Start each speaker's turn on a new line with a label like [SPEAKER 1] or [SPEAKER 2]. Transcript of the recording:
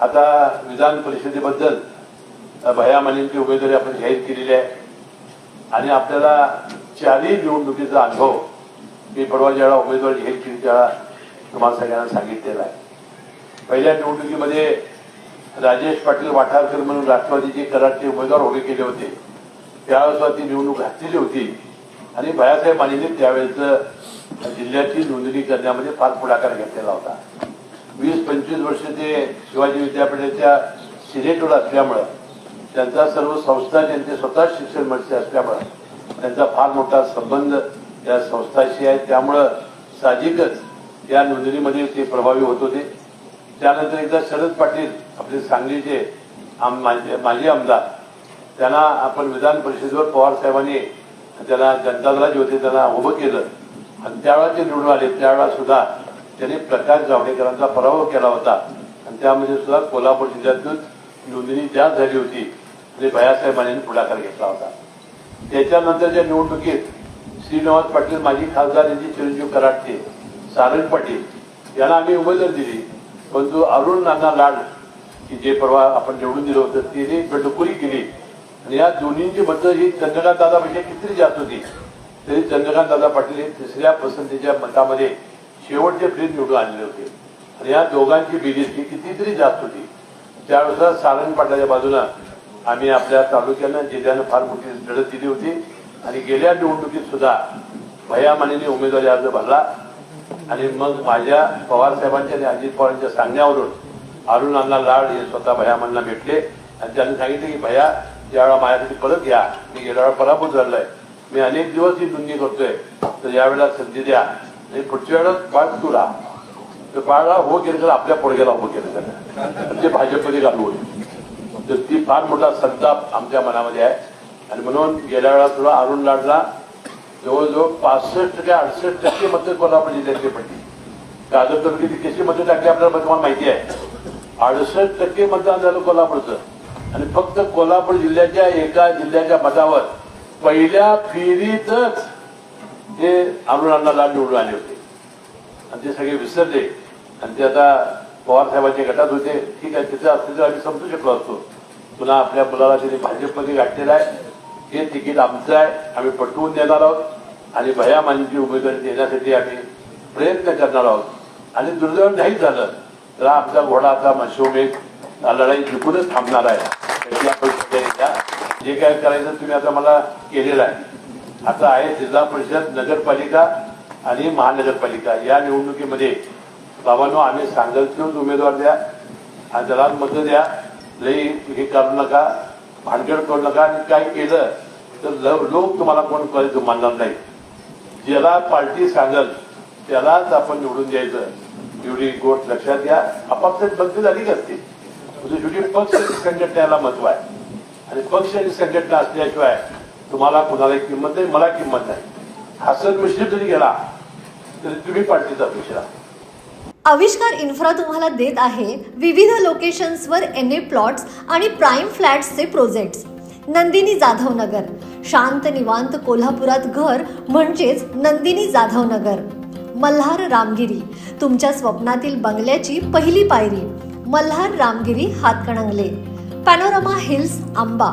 [SPEAKER 1] आता विधान परिषदेबद्दल भया मानेंची उमेदवारी आपण जाहीर केलेली आहे. आणि आपल्याला चारही निवडणुकीचा अनुभव मी परवा ज्यावेळा उमेदवारी जाहीर केली त्यावेळा तुम्हाला सगळ्यांना सांगितलेला आहे. पहिल्या निवडणुकीमध्ये राजेश पाटील वाठारकर म्हणून राष्ट्रवादीचे कराडचे उमेदवार उभे केले होते. त्यावेळेस ती निवडणूक घातलेली होती. आणि भयासाहेब मानेने त्यावेळेचं जिल्ह्याची नोंदणी करण्यामध्ये फार पुढाकार घेतलेला होता. वीस पंचवीस वर्ष ते शिवाजी विद्यापीठाच्या सिनेटवर असल्यामुळं त्यांचा सर्व संस्था त्यांचे स्वतः शिक्षण मंत्री असल्यामुळं त्यांचा फार मोठा संबंध या संस्थाशी आहे. त्यामुळं साहजिकच या नोंदणीमध्ये ते प्रभावी होत होते. त्यानंतर एकदा शरद पाटील आपले सांगलीचे आम माजी आमदार त्यांना आपण विधान परिषदेवर पवार साहेबांनी त्याला जनता दलाचे होते त्यांना उभं केलं. आणि त्यावेळा ते निवडून आले. त्यावेळा सुद्धा त्याने प्रकाश जावडेकरांचा पराभव केला होता. आणि त्यामध्ये सुद्धा कोल्हापूर जिल्ह्यातून नोंदणी जास्त झाली होती. आणि भयासाहेबांनी पुढाकार घेतला होता. त्याच्यानंतरच्या निवडणुकीत श्रीनिवास पाटील माजी खासदार यांची चिरंजीव कराटे सारंग पाटील यांना आम्ही उमेदवार दिली. परंतु अरुण नाना लाड की जे परवा आपण निवडून दिलं होतं तिने बंडखोरी केली. आणि या दोन्हींची मतं ही चंद्रकांत दादापेक्षा किती जास्त होती. तरी चंद्रकांत दादा पाटील हे तिसऱ्या पसंतीच्या मतामध्ये शेवटचे फ्रीज निवडून आणले होते. आणि या दोघांची बेरीज ही कितीतरी जास्त होती. त्यावेळेस सारंग पाटलाच्या बाजूनं आम्ही आपल्या तालुक्यानं जिल्ह्यानं फार मोठी लढत दिली होती. आणि गेल्या निवडणुकीत सुद्धा भया मानेने उमेदवारी अर्ज भरला. आणि मग माझ्या पवार साहेबांच्या आणि अजित पवारांच्या सांगण्यावरून अरुण अण्णा लाड हे स्वतः भयामांना भेटले. आणि त्यांनी सांगितले की भया ज्यावेळा माझ्यासाठी परत या. मी गेल्या वेळा पराभूत झालोय मी अनेक दिवस ही नोंदणी करतोय. तर यावेळेला संधी द्या. म्हणजे पुढच्या वेळेला बाळ तुला. राहा तर बाळा हो गेले तर आपल्या पोडग्याला हो गेले त्यानं ते भाजपमध्ये होईल. तर ती फार मोठा संताप आमच्या मनामध्ये आहे. आणि म्हणून गेल्या वेळा तुला अरुण लाडला जवळजवळ पासष्ट ते अडसष्ट टक्के मतं कोल्हापूर जिल्ह्यातली पडली. कागद तालुक्याची कशी मतं टाकली आपल्याला तुम्हाला माहिती आहे? अडसष्ट टक्के मतदान झालं कोल्हापूरचं. आणि फक्त कोल्हापूर जिल्ह्याच्या एका जिल्ह्याच्या मतावर पहिल्या फेरीतच ते अरुणांना निवडून आले होते. आणि ते सगळे विसरले. आणि ते आता पवार साहेबांच्या गटात होते. ठीक आहे तिथं अस्तित्व आम्ही समजू शकलो असतो. पुन्हा आपल्या मुलाला त्यांनी भाजपमध्ये गाठलेलं आहे. हे तिकीट आमचं आहे. आम्ही पटवून देणार आहोत. आणि भया मानची उमेदवारी देण्यासाठी आम्ही प्रयत्न करणार आहोत. आणि दुर्दैव नाही झालं तर आमचा घोडा आता मशोमेघ लढाई जिंकूनच थांबणार आहे. त्याची आपण जे काय करायचं तुम्ही आता मला केलेलं आहे. आता आहे जिल्हा परिषद नगरपालिका आणि महानगरपालिका. या निवडणुकीमध्ये बाबांनो आम्ही सांगलचेच उमेदवार द्या आणि त्याला मतं द्या. लई हे करू नका भानगड करू नका. आणि काय केलं तर लोक तुम्हाला कोण करायचं मानणार नाही. ज्याला पार्टी सांगल त्यालाच आपण निवडून द्यायचं. एवढी गोष्ट लक्षात घ्या. आपापसात बंद झाली असते म्हणजे शेवटी पक्ष संघटनेला महत्त्व आहे. आणि पक्ष आणि संघटना असल्याशिवाय तुम्हाला कुणाला किंमत नाही मला किंमत नाही. हसन मुश्रीफ जरी गेला तरी तुम्ही पार्टीचा अध्यक्ष
[SPEAKER 2] आविष्कार इन्फ्रा तुम्हाला देत आहे विविध लोकेशन्सवर एन ए प्लॉट्स आणि प्राईम फ्लॅट्सचे प्रोजेक्ट्स. नंदिनी जाधव नगर शांत निवांत कोल्हापुरात घर म्हणजेच नंदिनी जाधव नगर मल्हार रामगिरी. तुमच्या स्वप्नातील बंगल्याची पहिली पायरी. Malhar Ramgiri Hatkanangale. Panorama Hills Amba.